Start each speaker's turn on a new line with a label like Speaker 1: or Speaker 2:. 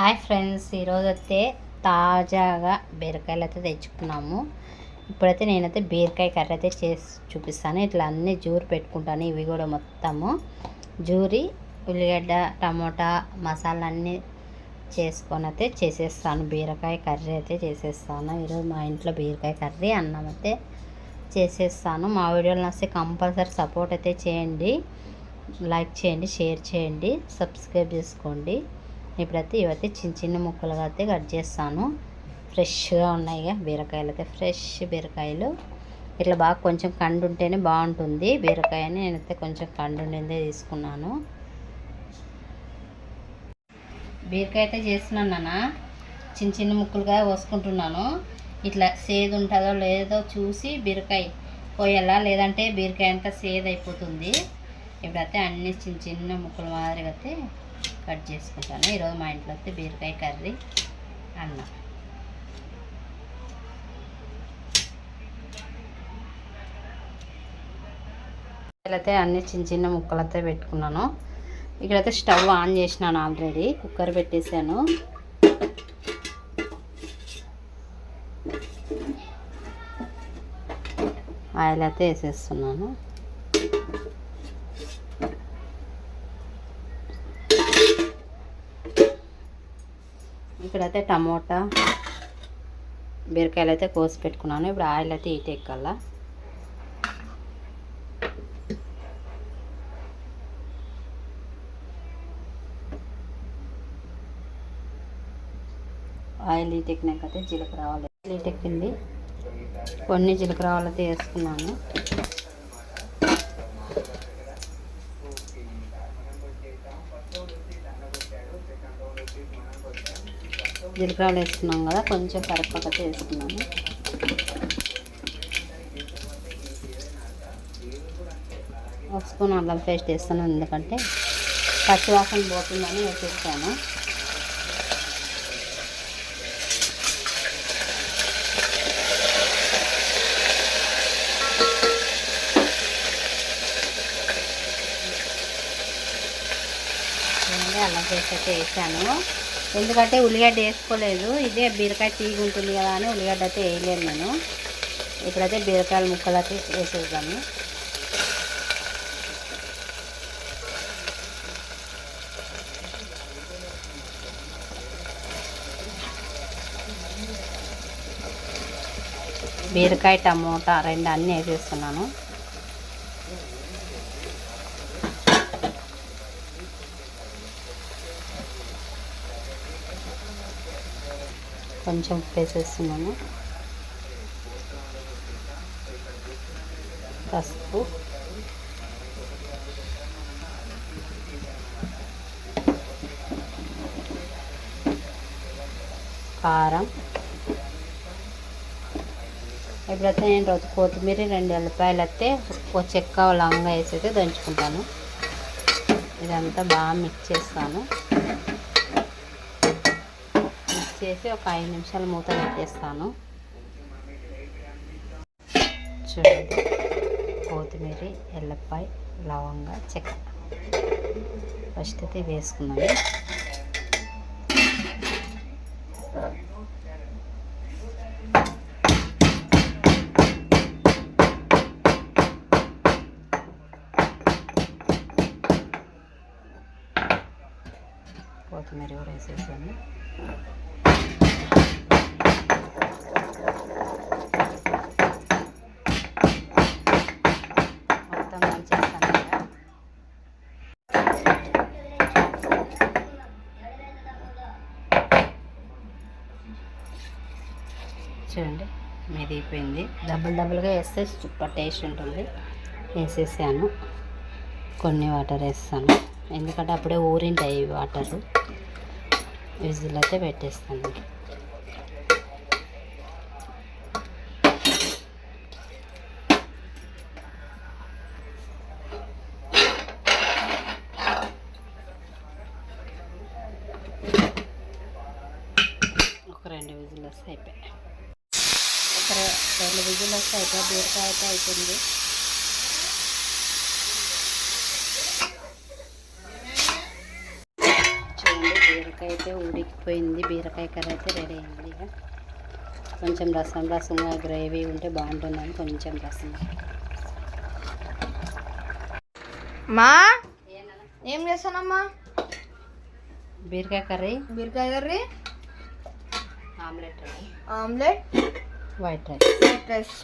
Speaker 1: Hi friends ఈరోజు అయితే తాజాగా బీరకాయలు అయితే తెచ్చుకున్నాము. ఇప్పుడైతే నేనైతే బీరకాయ కర్రీ అయితే చేసి చూపిస్తాను. ఇట్లా అన్నీ జూరి పెట్టుకుంటాను ఇవి కూడా మొత్తము. జూరి ఉల్లిగడ్డ టమోటా మసాలా అన్నీ చేసుకొని అయితే చేసేస్తాను. బీరకాయ కర్రీ అయితే చేసేస్తాను. ఈరోజు మా ఇంట్లో బీరకాయ కర్రీ అన్నం అయితే చేసేస్తాను. మా వీడియోలు నస్తే కంపల్సరీ సపోర్ట్ అయితే చేయండి. లైక్ చేయండి షేర్ చేయండి సబ్స్క్రైబ్ చేసుకోండి. ఇప్పుడైతే ఇవైతే చిన్న చిన్న ముక్కలుగా అయితే కట్ చేస్తాను. ఫ్రెష్గా ఉన్నాయి బీరకాయలు అయితే ఫ్రెష్ బీరకాయలు. ఇట్లా బాగా కొంచెం కండు ఉంటేనే బాగుంటుంది. బీరకాయని నేనైతే కొంచెం కండు ఉండిందే తీసుకున్నాను. బీరకాయ అయితే చేస్తున్నాను నాన్న. చిన్న చిన్న ముక్కలుగా కోసుకుంటున్నాను. ఇట్లా సేదు ఉంటుందో లేదో చూసి బీరకాయ పోయాలా లేదంటే బీరకాయ అంతా సేదు అయిపోతుంది ఇప్పుడైతే అన్ని చిన్న చిన్న ముక్కల మాదిరిగా అయితే కట్ చేసుకుంటాను. ఈరోజు మా ఇంట్లో వస్తే బీరకాయ కర్రీ అన్నం. అయితే అన్ని చిన్న చిన్న ముక్కలతో పెట్టుకున్నాను. ఇక్కడైతే స్టవ్ ఆన్ చేసినాను ఆల్రెడీ. కుక్కర్ పెట్టేశాను. ఆయిల్ అయితే వేసేస్తున్నాను. ఇక్కడైతే టమోటా బీరకాయలు అయితే కోసి పెట్టుకున్నాను. ఇప్పుడు ఆయిల్ అయితే ఈట ఎక్కాల. ఆయిల్ ఈటెక్కినాకైతే జీలకర్ర ఆవాలు ఈటెక్కింది కొన్ని జీలకర్ర ఆవాలు అయితే వేసుకున్నాను. జీలకర్రలు వేసుకున్నాం కదా కొంచెం కరివేపాకు వేసుకున్నాను. ఒక స్పూన్ అల్లం పేస్ట్ వేస్తాను ఎందుకంటే పచ్చివాసన పోతుందని వేసేస్తాను అల్లం పేస్ట్ అయితే వేసాను. ఎందుకంటే ఉల్లిగడ్డ వేసుకోలేదు. ఇదే బీరకాయ తీగ ఉంటుంది కదా అని ఉల్లిగడ్డ అయితే వేయలేదు నేను. ఇప్పుడైతే బీరకాయల ముక్కలైతే వేసేద్దాము. బీరకాయ టమోటా రెండు అన్నీ వేసేస్తున్నాను. కొంచెం ఉప్పు వేసేస్తున్నాను పసుపు. కారం. ఎప్పుడైతే నేను రోజు కొత్తిమీర రెండు ఎల్లిపాయలు అయితే ఒక చెక్క లంగా వేసి అయితే దంచుకుంటాను. ఇదంతా బాగా మిక్స్ చేస్తాను. చేసి ఒక ఐదు నిమిషాలు మూత పెట్టేస్తాను. చూడండి కొత్తిమీర ఎల్లపాయ లవంగా చెక్క. ఫస్ట్ అయితే వేసుకున్నాను. కొత్తిమీర కూడా వేసేసాను. చూడండి అయిపోయింది డబుల్ డబుల్గా వేస్తే సూపర్ టేస్ట్ ఉంటుంది. వేసేసాను. కొన్ని వాటర్ వేస్తాను. ఎందుకంటే అప్పుడే ఊరింటాయి వాటర్. విజిల్ అయితే పెట్టేస్తాను. ఒక రెండు విజిల్ వస్తే అయిపోయాయి. రెండు విజిల్ వస్తే అయిపోయి బీరకాయ అయితే అయిపోయింది. చూడండి బీరకాయ అయితే అయితే ఉడికిపోయింది. బీరకాయ కర్రీ అయితే రెడీ అయింది ఇక. కొంచెం రసం రసంగా గ్రేవీ ఉంటే బాగుంటుందని కొంచెం రసం.
Speaker 2: మా? ఏం చేస్తానమ్మా
Speaker 1: బీరకాయ కర్రీ?
Speaker 2: బీరకాయ curry?
Speaker 1: Omelette
Speaker 2: omelette?
Speaker 1: White rice
Speaker 2: white rice